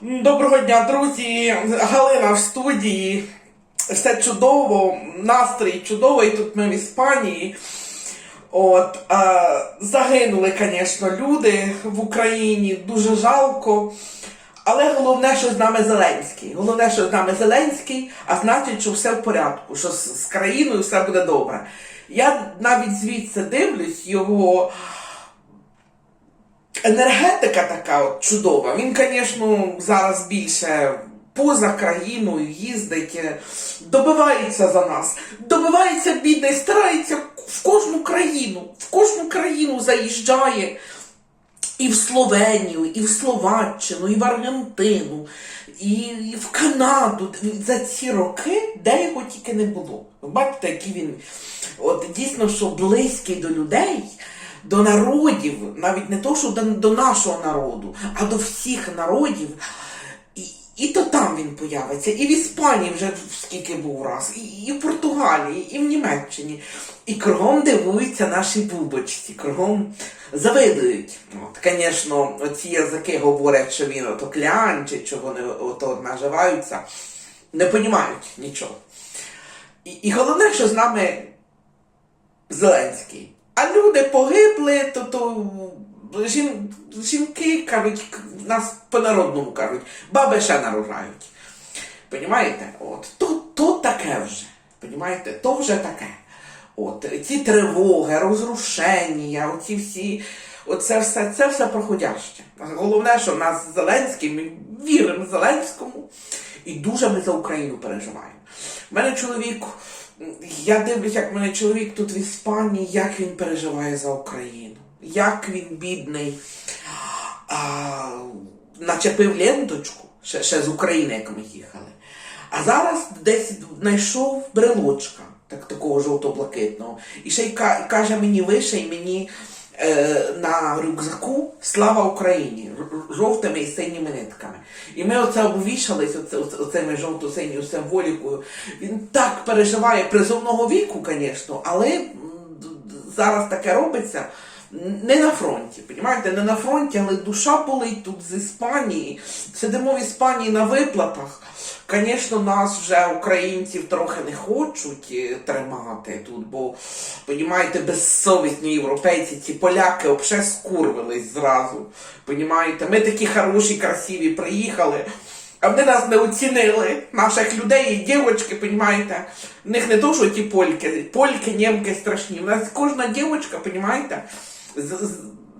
Доброго дня, друзі! Галина в студії. Все чудово, настрій чудовий. Тут ми в Іспанії. От, е, загинули, звісно, люди в Україні. Дуже жалко. Але головне, що з нами Зеленський. Головне, що з нами Зеленський, а значить, що все в порядку, що з, країною все буде добре. Я навіть звідси дивлюсь його енергетика така от чудова. Він, звісно, зараз більше поза країною їздить, е, добивається за нас. Добивається бідний, старається в кожну країну, в кожну країну заїжджає. І в Словенію, і в Словаччину, і в Аргентину, і, в Канаду. За ці роки, де його тільки не було. Бачите, який він от дійсно, що близький до людей, до народів, навіть не то, що до, до нашого народу, а до всіх народів. І, і то там він появиться, і в Іспанії вже скільки був раз, і, і в Португалії, і в Німеччині. І кругом дивуються наші бубочці, кругом завидують. От, звісно, оці язики говорять, що він ото клянчить, що вони ото наживаються, не розуміють нічого. І, і головне, що з нами Зеленський. А люди погибли, то, то жін, жінки кажуть, нас по-народному кажуть, баби ще нарожають. Понімаєте? От, то, то таке вже. Понімаєте? То вже таке. От, ці тривоги, розрушення, оці всі, оце все, це все проходяще. Головне, що нас Зеленський, ми віримо Зеленському і дуже ми за Україну переживаємо. У мене чоловік, я дивлюсь, як мене чоловік тут в Іспанії, як він переживає за Україну, як він бідний а, начепив ленточку ще, ще з України, як ми їхали. А зараз десь знайшов брелочка, так, такого жовто-блакитного. І ще й каже мені виший мені е, на рюкзаку Слава Україні! Жовтими і синіми нитками. І ми оце обвішались оце, оцими жовто-синьою символікою. Він так переживає призовного віку, звісно, але зараз таке робиться. Не на фронті, понімаєте, не на фронті, але душа болить тут з Іспанії. Сидимо в Іспанії на виплатах. Звісно, нас вже українців трохи не хочуть е, тримати тут, бо, понімаєте, безсовісні європейці, ці поляки взагалі скурвились зразу. Понімаєте, ми такі хороші, красиві приїхали. А вони нас не оцінили, наших людей і дівчатки, понімаєте, в них не то, що ті польки, польки, німки страшні. У нас кожна дівчинка, понімаєте,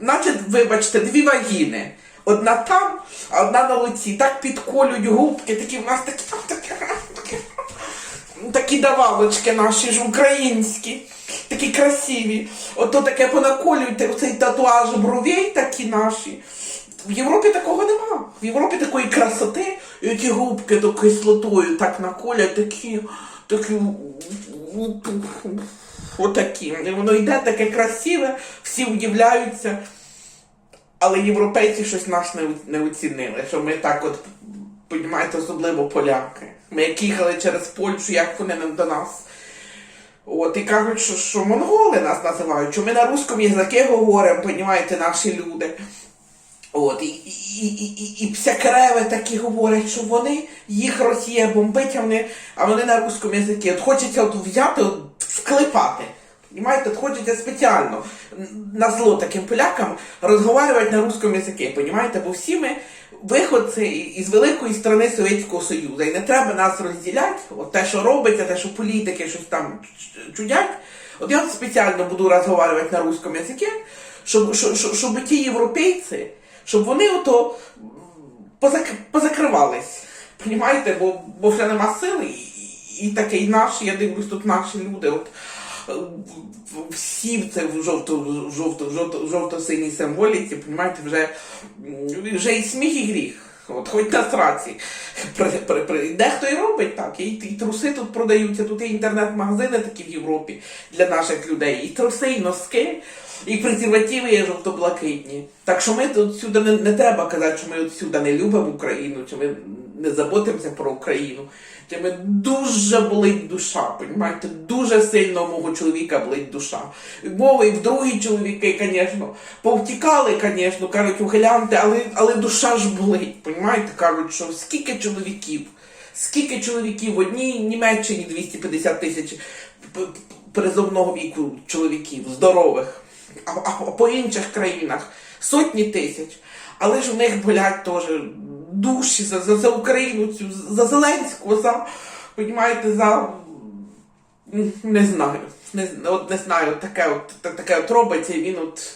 значить, вибачте, дві вагіни. Одна там, а одна на лиці. Так підколюють губки, такі в нас такі, такі, такі, давалочки наші ж українські, такі красиві. Ото таке понаколюють, оцей татуаж бровей такі наші. В Європі такого нема. В Європі такої красоти, і ті губки то кислотою так наколять, такі, такі, отакі. І воно йде таке красиве, всі удивляються. Але європейці щось нас не, оцінили, що ми так от, понімаєте, особливо поляки. Ми як їхали через Польщу, як вони до нас. От, і кажуть, що, що монголи нас називають, що ми на русскому язикі говоримо, понімаєте, наші люди. От, і, і, і, і, псякареви такі говорять, що вони, їх Росія бомбить, а вони, а вони на русскому язикі. От хочеться от взяти, от склепати. Понимаете, хочеться спеціально на зло таким полякам розговорювати на русскому язикі, понимаєте? Бо всі ми виходці із великої страни Совєтського Союзу. І не треба нас розділяти, от те, що робиться, те, що політики щось там чудять. От я спеціально буду розговорювати на русскому язикі, щоб, щоб, щоб, щоб ті європейці, щоб вони ото позак, позакривались. Понімаєте, бо, бо вже нема сили, і, таке, і наші, я дивлюсь, тут наші люди. От, всі в це в жовто, жовто, жовто, жовто-синій символіці, понімаєте, вже, вже і сміх, і гріх. От, хоч на сраці. Дехто і робить так. І, і труси тут продаються, тут є інтернет-магазини такі в Європі для наших людей. І труси, і носки, і презервативи є жовто-блакитні. Так що ми тут сюди не, не треба казати, що ми от сюди не любимо Україну, чи ми не заботимося про Україну, тим дуже болить душа, понімаєте? Дуже сильно мого чоловіка болить душа. Мови і в другі чоловіки, звісно, повтікали, звісно, кажуть, ухилянти, але, але душа ж болить, понімаєте? Кажуть, що скільки чоловіків, скільки чоловіків в одній Німеччині 250 тисяч призовного віку чоловіків, здорових, а, по інших країнах сотні тисяч. Але ж у них болять теж душі за, за, за Україну, цю, за Зеленського, за, понімаєте, за не знаю. Не, от не знаю, таке от, таке от робиться, і він от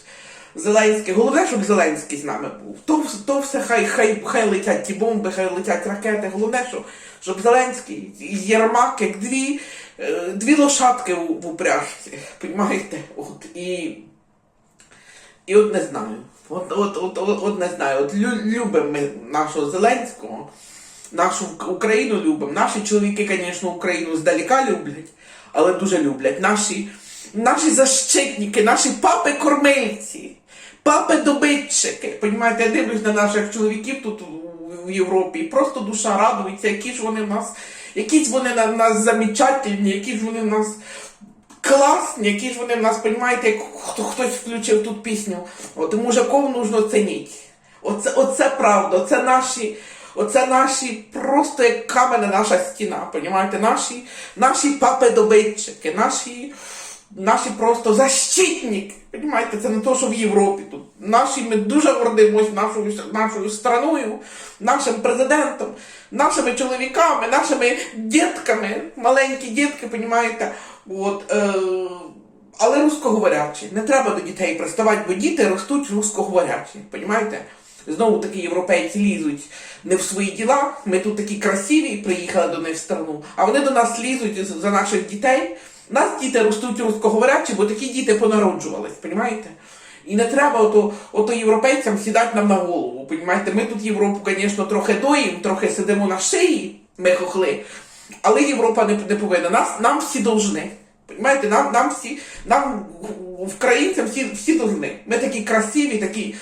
Зеленський. Головне, щоб Зеленський з нами був. То, то все хай, хай, хай летять ті бомби, хай летять ракети. Головне, щоб, щоб Зеленський і Єрмак, як дві, е, дві лошадки в, в упряжці. Понімаєте? От, і і от не знаю. От, от, от, от, от не знаю. От лю, любимо ми нашого Зеленського, нашу Україну любимо. Наші чоловіки, звісно, Україну здалека люблять, але дуже люблять. Наші, наші защитники, наші папи-кормильці, папи-добитчики. Понімаєте, я дивлюсь на наших чоловіків тут в Європі, і просто душа радується, які ж вони в нас, які ж вони на нас замечательні, які ж вони в нас класні, які ж вони в нас, понімаєте, як хто, хтось включив тут пісню. От мужиков нужно цінити. Оце, оце правда, оце наші, оце наші, просто як каменна наша стіна, понімаєте, наші, наші папи-добитчики, наші, наші просто защитники. Понімаєте, це не то, що в Європі тут. Наші ми дуже гордимось нашою, нашою страною, нашим президентом, нашими чоловіками, нашими дітками, маленькі дітки, понімаєте. От, е, але русскоговорячі. Не треба до дітей приставати, бо діти ростуть русскоговорячі. Понімаєте? Знову таки європейці лізуть не в свої діла. Ми тут такі красиві, приїхали до них в страну, а вони до нас лізуть за наших дітей. Нас діти ростуть русскоговорячі, бо такі діти понароджувались, понімаєте? І не треба ото, ото європейцям сідати нам на голову. Понімаєте? Ми тут Європу, звісно, трохи доїм, трохи сидимо на шиї, ми хохли. Але Європа не, не повинна. Нас, нам всі должны. Понімаєте, нам, нам всі, нам, українцям всі, всі должны. Ми такі красиві, такі,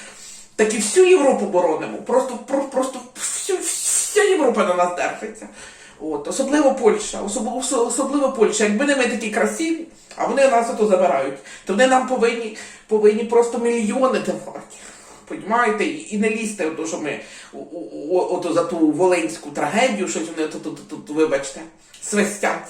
такі всю Європу боронимо. Просто, про, просто всю, вся Європа на нас держиться. От, особливо Польща, особливо, особливо Польща. Якби не ми такі красиві, а вони нас ото забирають, то вони нам повинні, повинні просто мільйони давати. Понімаєте? І не лізьте, ото, що ми ото за ту волинську трагедію, щось вони тут, тут, тут, вибачте, свистять.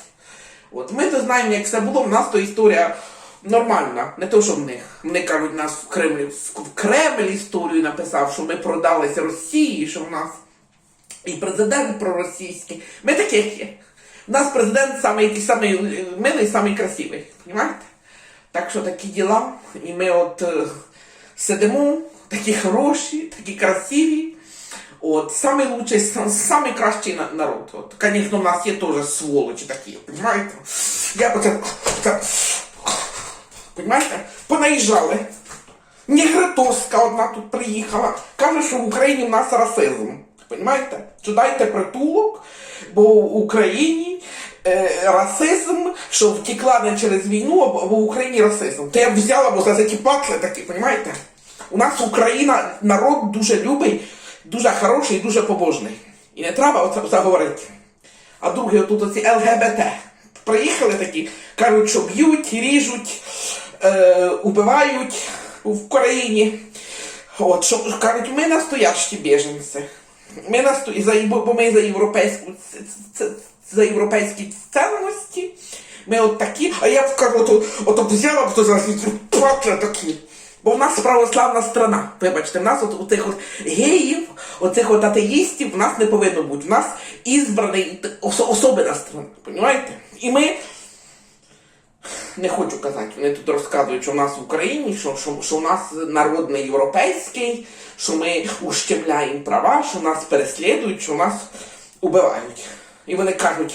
От ми то знаємо, як все було, в нас то історія нормальна, не то, що в них. Вони кажуть, нас в Кремлі в Кремль історію написав, що ми продалися Росії, що в нас і президент проросійський. Ми таких є. У нас президент самий, який самий милий, самий красивий. Понимаєте? Так що такі діла. І ми от е, сидимо, такі хороші, такі красиві. От, самий лучший, самий кращий народ. От, звісно, в нас є теж сволочі такі, понимаєте? Я оце, оце, понимаєте, понаїжджали. Нігритоска одна тут приїхала. Каже, що в Україні в нас расизм. Понимаєте? Що дайте притулок, бо в Україні е, расизм, що втекла не через війну, або в Україні расизм. То я взяла, бо за ці патли такі, понимаєте? У нас Україна народ дуже любий, дуже хороший і дуже побожний. І не треба оце заговорити. А другі отут оці ЛГБТ. Приїхали такі, кажуть, що б'ють, ріжуть, е, убивають в Україні. От, що, кажуть, ми настоящі біженці. Ми насто... за, бо ми за європейську за європейські цінності. Ми от такі, а я б кажу, ото, ото взяла б то зараз плаче такі. Бо в нас православна страна. Вибачте, в нас от, оцих от геїв, оцих от атеїстів в нас не повинно бути. В нас ізбраний особина страна. Понімаєте? І ми не хочу казати, вони тут розказують, що в нас в Україні, що, що, що у нас народ не європейський, що ми ущемляємо права, що нас переслідують, що нас убивають. І вони кажуть,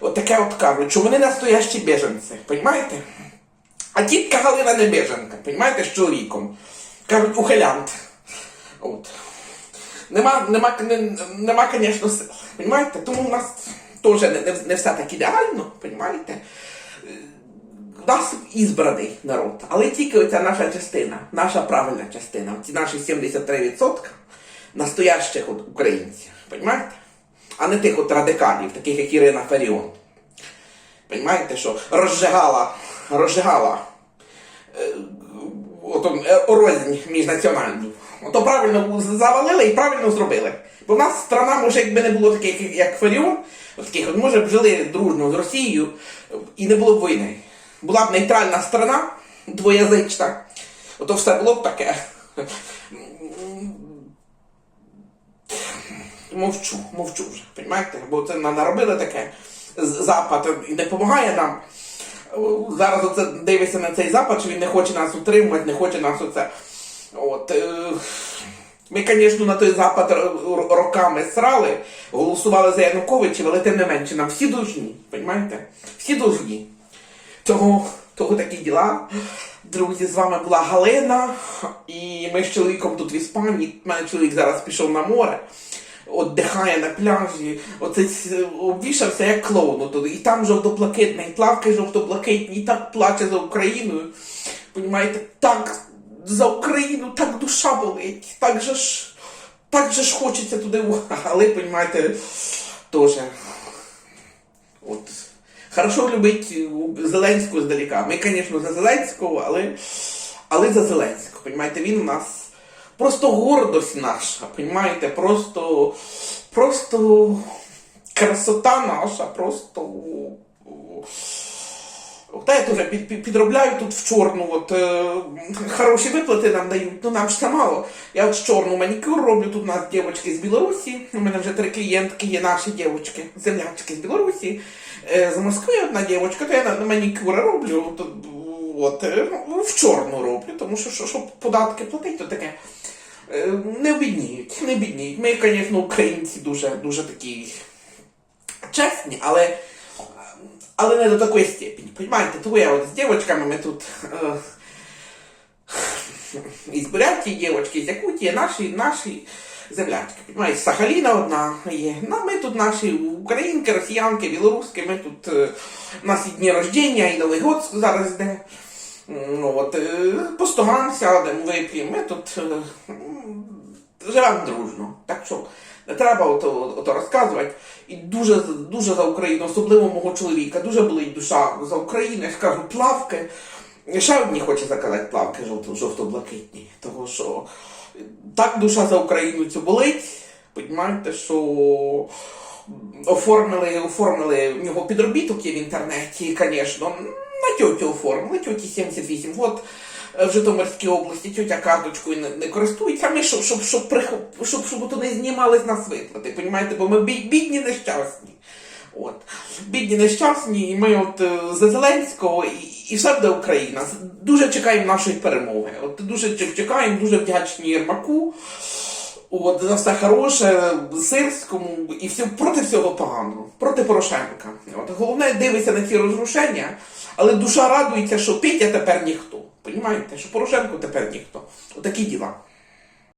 от таке от кажуть, що вони настоящі біженці, понімаєте? А тітка Галина не біженка, понімаєте, з чоловіком. Кажуть, ухилянт. От. Нема, нема, не- нема, звісно, сил. Понімаєте? Тому в нас теж не, не, не все так ідеально, понімаєте? У нас ізбраний народ, але тільки оця наша частина, наша правильна частина, ці наші 73% настоящих от українців. Понимаєте? а не тих от радикалів, таких як Ірина Фаріон. Понимаєте, що розжигала, розжигала е, ото, е, рознь міжнаціональну. Ото правильно завалили і правильно зробили. Бо в нас страна, може, якби не було таких, як- Фаріон, таких, от, може б жили дружно з Росією і не було б війни. Була б нейтральна страна, двоязична, ото все було б таке. Мовчу, мовчу вже, розумієте? Бо це на- наробили таке. Запад і не допомагає нам. Зараз оце дивишся на цей запад, що він не хоче нас утримувати, не хоче нас оце. От, е, ми, звісно, на той запад роками срали, голосували за Януковича, але тим не менше, нам всі должні, розумієте? Всі должні. Того, того такі діла. Друзі, з вами була Галина, і ми з чоловіком тут в Іспанії. У мене чоловік зараз пішов на море, отдихає на пляжі, оце обвішався як клоун. І там жовто-блакитний, плавки жовто-блакитні, і так плаче за Україною. Понімаєте, так за Україну, так душа болить, так же ж, так же ж хочеться туди, але, понімаєте, теж. От. Хорошо любить Зеленського здаліка. Ми, звісно, за Зеленського, але, але за Зеленського. Понимаєте, він у нас просто гордость наша, понимаєте, просто, просто красота наша, просто. Та я під, підробляю тут в чорну, от е, хороші виплати нам дають, ну нам ж це мало. Я от чорну манікюр роблю, тут у нас дівчатки з Білорусі, у мене вже три клієнтки є наші дівчатки, землячки з Білорусі. Е, з Москви одна дівчатка, то я на, на манікюри роблю, то, от, е, ну, в чорну роблю, тому що, що щоб податки платити, то таке. Е, не обідніють, не обідніють. Ми, звісно, українці дуже, дуже такі чесні, але але не до такої степені. Понимаєте, тому я от з дівчатками ми тут е, із Бурятії дівчатки, з Якутії, наші, наші землячки. Понимаєте, Сахаліна одна є. Ну, ми тут наші українки, росіянки, білоруски, ми тут, е, у нас і дні рождення, і Новий год зараз йде. Ну, от, е, по стогам сядемо, вип'ємо. Ми тут е, живемо дружно. Так що не треба ото, ото розказувати. І дуже, дуже за Україну, особливо мого чоловіка, дуже болить душа за Україну. Я ж кажу, плавки. Ще одні хоче заказати плавки жовто- жовто-блакитні. Того що так душа за Україну цю болить. Понімаєте, що оформили, оформили в нього підробіток є в інтернеті, звісно. На тьотю оформили, тьоті 78 год е, в Житомирській області, тьотя карточкою не, не користується. Ми, щоб, щоб, щоб, прихоп- щоб, щоб то знімали з нас виплати, понімаєте, бо ми бі- бідні нещасні. От. Бідні нещасні, і ми от е, за Зеленського і, і все буде Україна. Дуже чекаємо нашої перемоги. От дуже чекаємо, дуже вдячні Єрмаку. От, за все хороше, Сирському і все, проти всього поганого, проти Порошенка. От, головне дивиться на ці розрушення, але душа радується, що Петя тепер ніхто. Понімаєте, що Порошенко тепер ніхто. Отакі діла.